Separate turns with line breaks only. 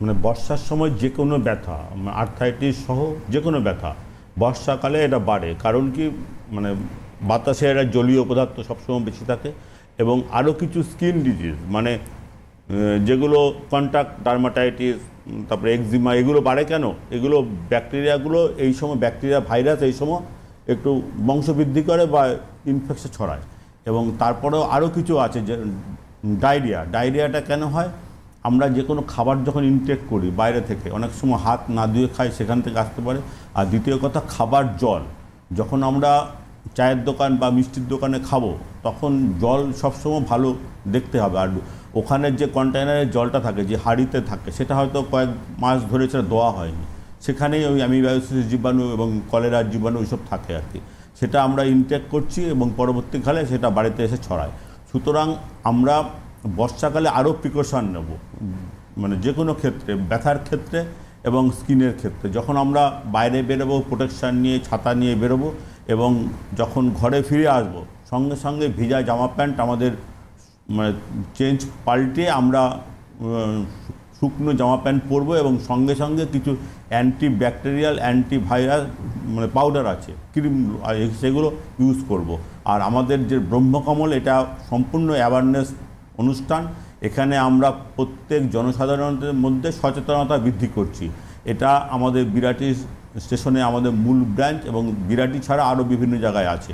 মানে বর্ষার সময় যে কোনো ব্যথা আর্থাইটিস সহ যে কোনো ব্যথা, বর্ষাকালে এটা বাড়ে। কারণ কি? মানে বাতাসে একটা জলীয় পদার্থ সবসময় বেশি থাকে এবং আরও কিছু স্কিন ডিজিজ মানে যেগুলো কন্ট্যাক্ট ডার্মাটাইটিস তারপরে এক্সিমা এগুলো বাড়ে কেন? এগুলো ব্যাকটেরিয়াগুলো এই সময় ব্যাকটেরিয়া ভাইরাস এই সময় একটু বংশবৃদ্ধি করে বা ইনফেকশন ছড়ায়। এবং তারপরেও আরও কিছু আছে যে ডায়রিয়া ডায়রিয়াটা কেন হয়? আমরা যে কোনো খাবার যখন ইনটেক করি বাইরে থেকে, অনেক সময় হাত না ধুয়ে খাই, সেখান থেকে আসতে পারে। আর দ্বিতীয় কথা, খাবার জল। যখন আমরা চায়ের দোকান বা মিষ্টির দোকানে খাব, তখন জল সবসময় ভালো দেখতে হবে। আর ওখানের যে কন্টেনারের জলটা থাকে, যে হাঁড়িতে থাকে, সেটা হয়তো কয়েক মাস ধরে সেটা দেওয়া হয়নি। সেখানেই ওই অ্যামিবায়োসিস জীবাণু এবং কলেরার জীবাণু ওইসব থাকে আর কি। সেটা আমরা ইনটেক করছি এবং পরবর্তীকালে সেটা বাড়িতে এসে ছড়ায়। সুতরাং আমরা বর্ষাকালে আরও প্রিকশন নেব মানে যে কোনো ক্ষেত্রে, ব্যথার ক্ষেত্রে এবং স্কিনের ক্ষেত্রে যখন আমরা বাইরে বেরোবো প্রোটেকশান নিয়ে, ছাতা নিয়ে বেরোবো এবং যখন ঘরে ফিরে আসব, সঙ্গে সঙ্গে ভিজা জামা প্যান্ট আমাদের মানে চেঞ্জ পাল্টে আমরা শুকনো জামা প্যান্ট পরবো এবং সঙ্গে সঙ্গে কিছু অ্যান্টি ব্যাকটেরিয়াল অ্যান্টি ভাইরাস মানে পাউডার আছে, ক্রিম সেগুলো ইউজ করব। আর আমাদের যে ব্রহ্মকমল, এটা সম্পূর্ণ অ্যাওয়ারনেস অনুষ্ঠান, এখানে আমরা প্রত্যেক জনসাধারণের মধ্যে সচেতনতা বৃদ্ধি করছি। এটা আমাদের বিরাটি স্টেশনে আমাদের মূল ব্রাঞ্চ এবং বিরাটি ছাড়া আরও বিভিন্ন জায়গায় আছে।